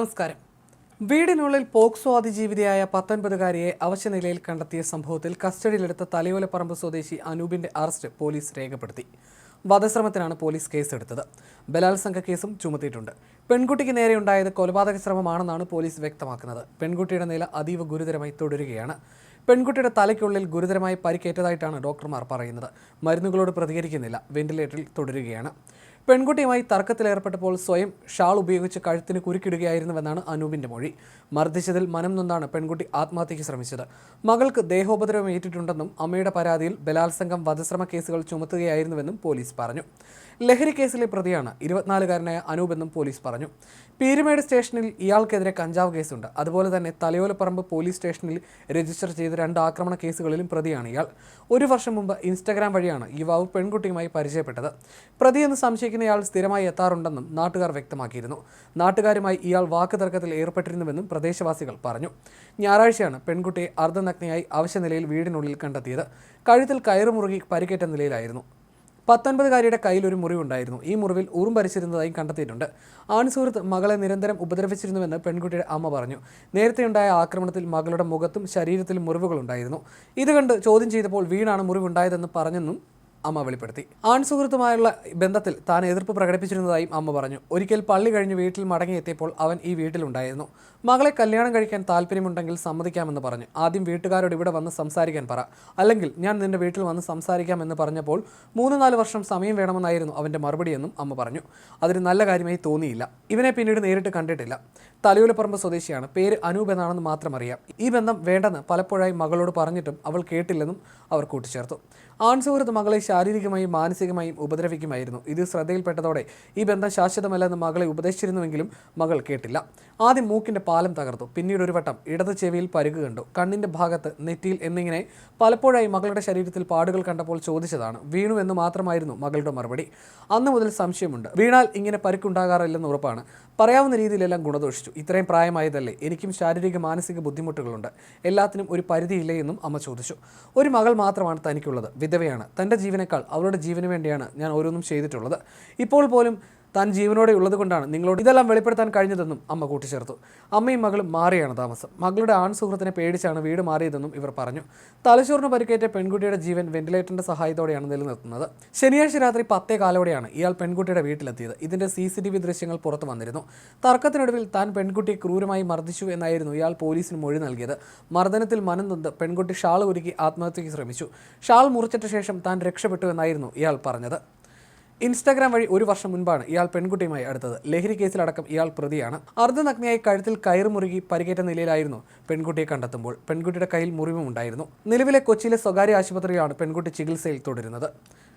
നമസ്കാരം. വീടിനുള്ളിൽ പോക്സോ അതിജീവിതയായ പത്തൊൻപതുകാരിയെ അവശനിലയിൽ കണ്ടെത്തിയ സംഭവത്തിൽ കസ്റ്റഡിയിലെടുത്ത തലയോലപ്പറമ്പ് സ്വദേശി അനൂപിന്റെ അറസ്റ്റ് പോലീസ് രേഖപ്പെടുത്തി. വധശ്രമത്തിനാണ് പോലീസ് കേസെടുത്തത്. ബലാത്സംഗ കേസും ചുമത്തിയിട്ടുണ്ട്. പെൺകുട്ടിക്ക് നേരെയുണ്ടായത് കൊലപാതക ശ്രമമാണെന്നാണ് പോലീസ് വ്യക്തമാക്കുന്നത്. പെൺകുട്ടിയുടെ നില അതീവ ഗുരുതരമായി തുടരുകയാണ്. പെൺകുട്ടിയുടെ തലയ്ക്കുള്ളിൽ ഗുരുതരമായി പരിക്കേറ്റതായിട്ടാണ് ഡോക്ടർമാർ പറയുന്നത്. മരുന്നുകളോട് പ്രതികരിക്കുന്നില്ല. വെന്റിലേറ്ററിൽ തുടരുകയാണ്. പെൺകുട്ടിയുമായി തർക്കത്തിലേർപ്പെട്ടപ്പോൾ സ്വയം ഷാൾ ഉപയോഗിച്ച് കഴുത്തിന് കുരുക്കിടുകയായിരുന്നുവെന്നാണ് അനൂപിന്റെ മൊഴി. മർദ്ദിച്ചതിൽ മനം നൊന്നാണ് പെൺകുട്ടി ആത്മഹത്യയ്ക്ക് ശ്രമിച്ചത്. മകൾക്ക് ദേഹോപദ്രവം ഏറ്റിട്ടുണ്ടെന്നും അമ്മയുടെ പരാതിയിൽ ബലാത്സംഗം വധശ്രമ കേസുകൾ ചുമത്തുകയായിരുന്നുവെന്നും പോലീസ് പറഞ്ഞു. ലഹരി കേസിലെ പ്രതിയാണ് ഇരുപത്തിനാലുകാരനായ അനൂപ് എന്നും പോലീസ് പറഞ്ഞു. പീരുമേട് സ്റ്റേഷനിൽ ഇയാൾക്കെതിരെ കഞ്ചാവ് കേസുണ്ട്. അതുപോലെ തന്നെ തലയോലപ്പറമ്പ് പോലീസ് സ്റ്റേഷനിൽ രജിസ്റ്റർ ചെയ്ത രണ്ട് ആക്രമണ കേസുകളിലും പ്രതിയാണ് ഇയാൾ. ഒരു വർഷം മുമ്പ് ഇൻസ്റ്റഗ്രാം വഴിയാണ് യുവാവ് പെൺകുട്ടിയുമായി പരിചയപ്പെട്ടത്. പ്രതിയെന്ന് സംശയിക്കുന്നയാൾ സ്ഥിരമായി എത്താറുണ്ടെന്നും നാട്ടുകാർ വ്യക്തമാക്കിയിരുന്നു. നാട്ടുകാരുമായി ഇയാൾ വാക്കുതർക്കത്തിൽ ഏർപ്പെട്ടിരുന്നുവെന്നും പ്രദേശവാസികൾ പറഞ്ഞു. ഞായറാഴ്ചയാണ് പെൺകുട്ടിയെ അർദ്ധനഗ്നയായി അവശനിലയിൽ വീടിനുള്ളിൽ കണ്ടെത്തിയത്. കഴുത്തിൽ കയറുമുറുകി പരിക്കേറ്റ നിലയിലായിരുന്നു. പത്തൊൻപതുകാരിയുടെ കയ്യിൽ ഒരു മുറിവുണ്ടായിരുന്നു. ഈ മുറിവിൽ ഉറും ഭരിച്ചിരുന്നതായും കണ്ടെത്തിയിട്ടുണ്ട്. ആൺസുഹൃത്ത് മകളെ നിരന്തരം ഉപദ്രവിച്ചിരുന്നുവെന്ന് പെൺകുട്ടിയുടെ അമ്മ പറഞ്ഞു. നേരത്തെയുണ്ടായ ആക്രമണത്തിൽ മകളുടെ മുഖത്തും ശരീരത്തിലും മുറിവുകളുണ്ടായിരുന്നു. ഇത് കണ്ട് ചോദ്യം ചെയ്തപ്പോൾ വീണാണ് മുറിവുണ്ടായതെന്ന് പറഞ്ഞെന്നും അമ്മ വെളിപ്പെടുത്തി. ആൺസുഹൃത്തുമായുള്ള ബന്ധത്തിൽ താൻ എതിർപ്പ് പ്രകടിപ്പിച്ചിരുന്നതായും അമ്മ പറഞ്ഞു. ഒരിക്കൽ പള്ളി കഴിഞ്ഞ് വീട്ടിൽ മടങ്ങിയെത്തിയപ്പോൾ അവൻ ഈ വീട്ടിലുണ്ടായിരുന്നു. മകളെ കല്യാണം കഴിക്കാൻ താല്പര്യമുണ്ടെങ്കിൽ സമ്മതിക്കാമെന്ന് പറഞ്ഞു. ആദ്യം വീട്ടുകാരോട് ഇവിടെ വന്ന് സംസാരിക്കാൻ പറ. അല്ലെങ്കിൽ ഞാൻ നിന്റെ വീട്ടിൽ വന്ന് സംസാരിക്കാമെന്ന് പറഞ്ഞപ്പോൾ മൂന്ന് നാല് വർഷം സമയം വേണമെന്നായിരുന്നു അവന്റെ മറുപടിയെന്നും അമ്മ പറഞ്ഞു. അതൊരു നല്ല കാര്യമായി തോന്നിയില്ല. ഇവനെ പിന്നീട് നേരിട്ട് കണ്ടിട്ടില്ല. തലയോലപ്പറമ്പ് സ്വദേശിയാണ്. പേര് അനൂപ് എന്നാണെന്ന് മാത്രം അറിയാം. ഈ ബന്ധം വേണ്ടെന്ന് പലപ്പോഴായി മകളോട് പറഞ്ഞിട്ടും അവൾ കേട്ടില്ലെന്നും അവർ കൂട്ടിച്ചേർത്തു. ആൺസുഹൃത്ത് മകളെ ശാരീരികമായും മാനസികമായും ഉപദ്രവിക്കുമായിരുന്നു. ഇത് ശ്രദ്ധയിൽപ്പെട്ടതോടെ ഈ ബന്ധം ശാശ്വതമല്ലെന്ന് മകളെ ഉപദേശിച്ചിരുന്നുവെങ്കിലും മകൾ കേട്ടില്ല. ആദ്യം മൂക്കിന്റെ പാലം തകർത്തു. പിന്നീട് ഒരു വട്ടം ഇടത് ചെവിയിൽ പരുക്ക് കണ്ടു. കണ്ണിന്റെ ഭാഗത്ത് നെറ്റിയിൽ എന്നിങ്ങനെ പലപ്പോഴായി മകളുടെ ശരീരത്തിൽ പാടുകൾ കണ്ടപ്പോൾ ചോദിച്ചതാണ് വീണു എന്ന് മാത്രമായിരുന്നു മകളുടെ മറുപടി? അന്ന് മുതൽ സംശയമുണ്ട്. വീണാൽ ഇങ്ങനെ പരുക്കുണ്ടാകാറില്ലെന്ന് ഉറപ്പാണ്. പറയാവുന്ന രീതിയിലെല്ലാം ഗുണദോഷിച്ചു. ഇത്രയും പ്രായമായതല്ലേ? എനിക്കും ശാരീരിക മാനസിക ബുദ്ധിമുട്ടുകളുണ്ട്. എല്ലാത്തിനും ഒരു പരിധിയില്ലേ എന്നും അമ്മ ചോദിച്ചു. ഒരു മകൾ മാത്രമാണ് തനിക്കുള്ളത്. വിധവയാണ്. തന്റെ ജീവനേക്കാൾ അവളുടെ ജീവന് വേണ്ടിയാണ് ഞാൻ ഓരോന്നും ചെയ്തിട്ടുള്ളത്. ഇപ്പോൾ പോലും താൻ ജീവനോടെ ഉള്ളത് കൊണ്ടാണ് നിങ്ങളോട് ഇതെല്ലാം വെളിപ്പെടുത്താൻ കഴിഞ്ഞതെന്നും അമ്മ കൂട്ടിച്ചേർത്തു. അമ്മയും മകളും മാറിയാണ് താമസം. മകളുടെ ആൺ സുഹൃത്തിനെ പേടിച്ചാണ് വീട് മാറിയതെന്നും ഇവർ പറഞ്ഞു. തലച്ചോറിന് പരിക്കേറ്റ പെൺകുട്ടിയുടെ ജീവൻ വെന്റിലേറ്ററിന്റെ സഹായത്തോടെയാണ് നിലനിർത്തുന്നത്. ശനിയാഴ്ച രാത്രി പത്തേ കാലോടെയാണ് ഇയാൾ പെൺകുട്ടിയുടെ വീട്ടിലെത്തിയത്. ഇതിന്റെ സി സി ടി വി ദൃശ്യങ്ങൾ പുറത്തു വന്നിരുന്നു. തർക്കത്തിനൊടുവിൽ താൻ പെൺകുട്ടിയെ ക്രൂരമായി മർദ്ദിച്ചു എന്നായിരുന്നു ഇയാൾ പോലീസിന് മൊഴി നൽകിയത്. മർദ്ദനത്തിൽ മനം നൊന്ത് പെൺകുട്ടി ഷാൾ ഒരുക്കി ആത്മഹത്യയ്ക്ക് ശ്രമിച്ചു. ഷാൾ മുറിച്ചിട്ട ശേഷം താൻ രക്ഷപ്പെട്ടു എന്നായിരുന്നു ഇയാൾ പറഞ്ഞത്. ഇൻസ്റ്റാഗ്രാം വഴി ഒരു വർഷം മുൻപാണ് ഇയാൾ പെൺകുട്ടിയുമായി അടുത്തത്. ലഹരി കേസിലടക്കം ഇയാൾ പ്രതിയാണ്. അർദ്ധനഗ്നയായി കഴുത്തിൽ കയറ് മുറുകി പരിക്കേറ്റ നിലയിലായിരുന്നു പെൺകുട്ടിയെ കണ്ടെത്തുമ്പോൾ. പെൺകുട്ടിയുടെ കയ്യിൽ മുറിവും ഉണ്ടായിരുന്നു. നിലവിലെ കൊച്ചിയിലെ സ്വകാര്യ ആശുപത്രിയിലാണ് പെൺകുട്ടി ചികിത്സയിൽ തുടരുന്നത്.